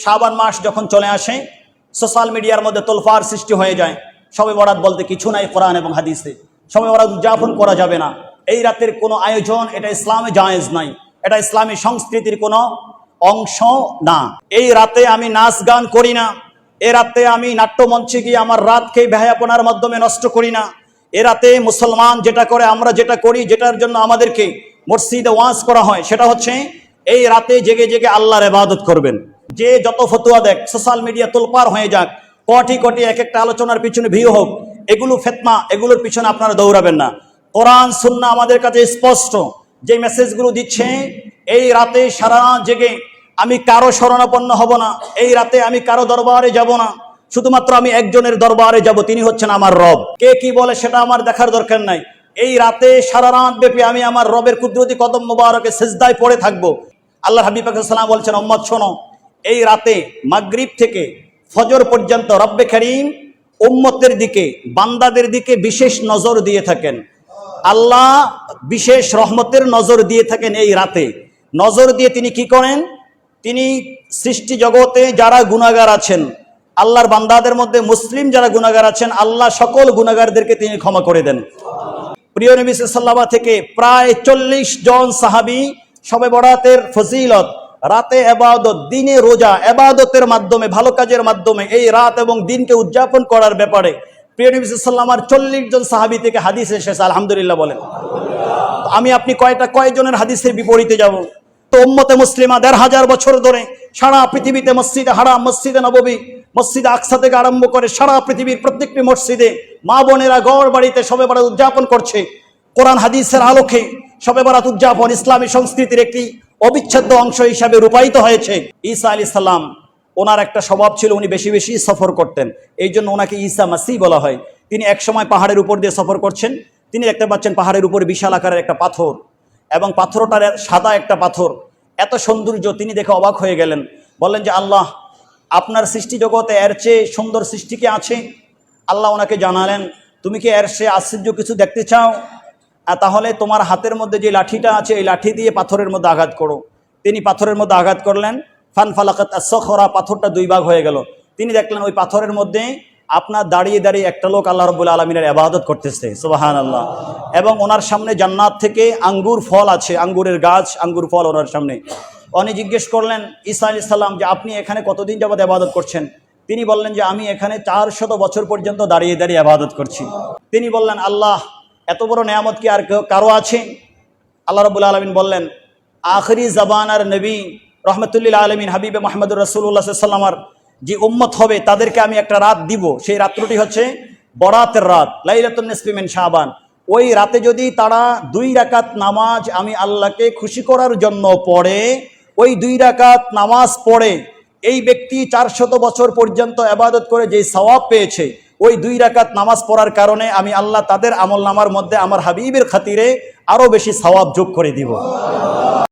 শ্রাবণ মাস যখন চলে আসে, সোশ্যাল মিডিয়ার মধ্যে তোলফার সৃষ্টি হয়ে যায়। সবে বরাত বলতে কিছু নাই কোরআন এবং হাদিসে। সবে বরাত উদযাপন করা যাবে না। এই রাতের কোনো আয়োজন এটা ইসলামে জায়েজ নাই। এটা ইসলামী সংস্কৃতির কোনো অংশ না। এই রাতে আমি নাচ গান করি না। এ রাতে আমি নাট্যমঞ্চে গিয়ে আমার রাতকে ব্যয়াপনার মাধ্যমে নষ্ট করি না। এ রাতে মুসলমান যেটা করে, আমরা যেটা করি, যেটার জন্য আমাদেরকে মসজিদে ওয়াজ করা হয়, সেটা হচ্ছে এই রাতে জেগে জেগে আল্লাহর ইবাদত করবেন। যে যত ফতুয়া দেখ সোশ্যাল মিডিয়া তোলপার হয়ে যাক, কটি কটি এক একটা আলোচনার পিছনে ভিউ হোক, এগুলো ফেতনা, এগুলোর পিছনে আপনারা দৌড়াবেন না। কোরআন, সুন্না আমাদের কাছে স্পষ্ট, যে মেসেজগুলো দিচ্ছে, এই রাতে সারা জেগে আমি কারও শরণাপন্ন হব না, এই রাতে আমি কারও দরবারে যাব না, শুধুমাত্র আমি একজনের দরবারে যাব, তিনি হচ্ছেন আমার রব। কে কি বলে সেটা আমার দেখার দরকার নাই। এই রাতে সারা রাত ব্যাপী আমি আমার রবের কুদরতি কদম মোবারকে সেজদায় পড়ে থাকব। আল্লাহ হাবিব সাল্লাম বলছেন মোহাম্মদ শোনো এই রাতে মাগরিব থেকে ফজর পর্যন্ত রব্বে করিম উম্মতের দিকে, বান্দাদের দিকে বিশেষ নজর দিয়ে থাকেন। আল্লাহ বিশেষ রহমতের নজর দিয়ে থাকেন এই রাতে। নজর দিয়ে তিনি কি করেন? তিনি সৃষ্টি জগতে যারা গুণাগার আছেন, আল্লাহর বান্দাদের মধ্যে মুসলিম যারা গুণাগার আছেন, আল্লাহ সকল গুণাগারদেরকে তিনি ক্ষমা করে দেন। প্রিয় নবী সাল্লামা থেকে প্রায় চল্লিশ জন সাহাবি সবে বরাতের ফজিলত রাতে এবাদত, দিনে রোজা, এবাদতের মাধ্যমে, ভালো কাজের মাধ্যমে এই রাত এবং দিনকে উদযাপন করার ব্যাপারে প্রিয় নবী সাল্লামার চল্লিশ জন সাহাবি থেকে হাদিস এসেছে, আলহামদুলিল্লাহ বলেন। আমি আপনি কয়টা, কয়জনের হাদিসের বিপরীতে যাব? তো উম্মতে মুসলিমা দেড় হাজার বছর ধরে সারা পৃথিবীতে মসজিদে হারাম, মসজিদে নববী, মসজিদে আকসা থেকে আরম্ভ করে সারা পৃথিবীর প্রত্যেকটি মসজিদে মা বোনেরা গড় বাড়িতে সবে বরাত উদযাপন করছে। কোরআন হাদিসের আলোকে সবে বরাত উদযাপন ইসলামী সংস্কৃতির একটি অবিচ্ছেদ্য অংশ হিসাবে রূপায়িত হয়েছে। ঈসা আলী সাল্লাম ওনার একটা স্বভাব ছিল উনি বেশি বেশি সফর করতেন। এই জন্য ওনাকে ঈসা মাসি বলা হয়। তিনি এক সময় পাহাড়ের উপর দিয়ে সফর করছেন। তিনি দেখতে পাচ্ছেন পাহাড়ের উপরে বিশাল আকারের একটা পাথর এবং পাথরটার সাদা একটা পাথর। এত সৌন্দর্য তিনি দেখে অবাক হয়ে গেলেন। বললেন যে, আল্লাহ, আপনার সৃষ্টি জগতে এর চেয়ে সুন্দর সৃষ্টি কি আছে? আল্লাহ ওনাকে জানালেন, তুমি কি এর সে আশ্চর্য কিছু দেখতে চাও? তাহলে তোমার হাতের মধ্যে যে লাঠিটা আছে, এই লাঠি দিয়ে পাথরের মধ্যে আঘাত করো। তিনি পাথরের মধ্যে আঘাত করলেন। ফান ফালাকাত সখরা পাথরটা দুই ভাগ হয়ে গেল। তিনি দেখলেন ওই পাথরের মধ্যে আপনার দাঁড়িয়ে দাঁড়িয়ে একটা লোক আল্লাহ রবুল্লা আলমিনের আবাদত করতেছে সুবাহান আল্লাহ এবং ওনার সামনে জান্নাত থেকে আঙ্গুর ফল আছে, আঙ্গুরের গাছ, আঙ্গুর ফল ওনার সামনে। উনি জিজ্ঞেস করলেন, ঈসা আলি যে আপনি এখানে কতদিন যাবত আবাদত করছেন? তিনি বললেন যে আমি এখানে চার শত বছর পর্যন্ত দাঁড়িয়ে দাঁড়িয়ে আবাদত করছি। তিনি বললেন, আল্লাহ এত বড় নেয়ামত কি আর কারও আছে? আল্লাহ রবুল আলমিন বললেন, আখরি জবান আর নবী রহমতুল্লিল আলমিন হাবিবে মাহমুদুর রসুল্লাহ সাল্লামার যে উম্মত হবে, তাদেরকে আমি একটা রাত দিব। সেই রাত্রটি হচ্ছে বরাতের রাত লাইলাতুন্নসপিমেন শাহবান ওই রাতে যদি তারা দুই রাকাত নামাজ আমি আল্লাহকে খুশি করার জন্য পড়ে, ওই দুই রাকাত নামাজ পড়ে, এই ব্যক্তি চারশত বছর পর্যন্ত আবাদত করে যে সওয়াব পেয়েছে ওই দুই রাকাত নামাজ পড়ার কারণে আমি আল্লাহ তাদের আমল নামার মধ্যে আমার হাবিবের খাতিরে আরও বেশি সওয়াব যোগ করে দিব।